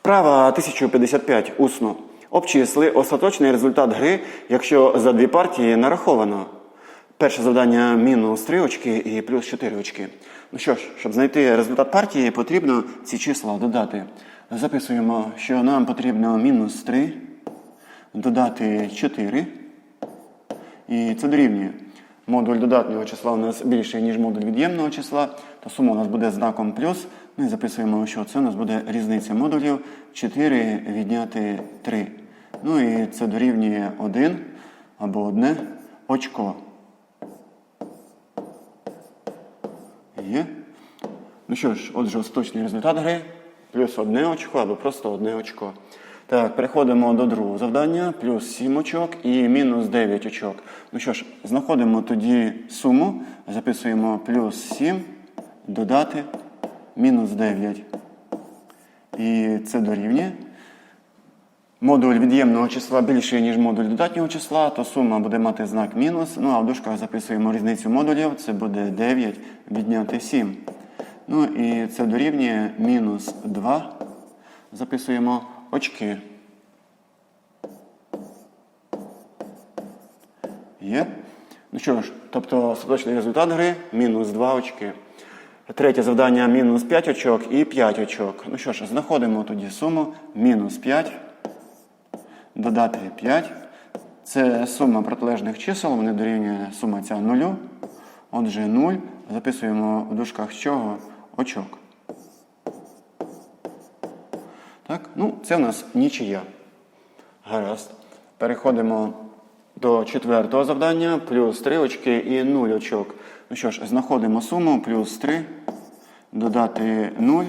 Вправа 1055 усно. Обчисли остаточний результат гри, якщо за дві партії нараховано. Перше завдання мінус 3 очки і плюс 4 очки. Ну що ж, щоб знайти результат партії, потрібно ці числа додати. Записуємо, що нам потрібно мінус 3, додати 4. І це дорівнює. Модуль додатнього числа у нас більший, ніж модуль від'ємного числа, то сума у нас буде знаком плюс. Ми записуємо, що це у нас буде різниця модулів 4 відняти 3. Ну і це дорівнює 1 або 1 очко. Є. Ну що ж, отже, остаточний результат гри плюс одне очко або просто одне очко. Так, переходимо до другого завдання. Плюс 7 очок і мінус 9 очок. Ну що ж, знаходимо тоді суму, записуємо плюс 7, додати мінус 9. І це дорівнює. Модуль від'ємного числа більший, ніж модуль додатнього числа, то сума буде мати знак мінус. Ну а в дужках записуємо різницю модулів. Це буде 9 відняти 7. Ну і це дорівнює мінус 2. Записуємо очки. Є. Ну що ж, тобто остаточний результат гри мінус 2 очки. Третє завдання мінус 5 очок і 5 очок. Ну що ж, знаходимо тоді суму мінус 5 додати 5. Це сума протилежних чисел, вони дорівнює сума ця нулю. Отже, 0. Записуємо в дужках чого? Очок. Так, ну, це в нас нічия. Гаразд. Переходимо до четвертого завдання. Плюс 3 очки і 0 очок. Ну що ж, знаходимо суму плюс 3, додати 0.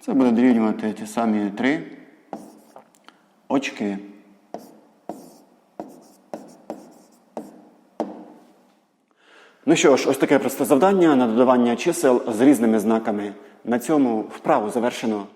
Це буде дорівнювати ті самі 3 очки. Ну що ж, ось таке просте завдання на додавання чисел з різними знаками. На цьому вправу завершено.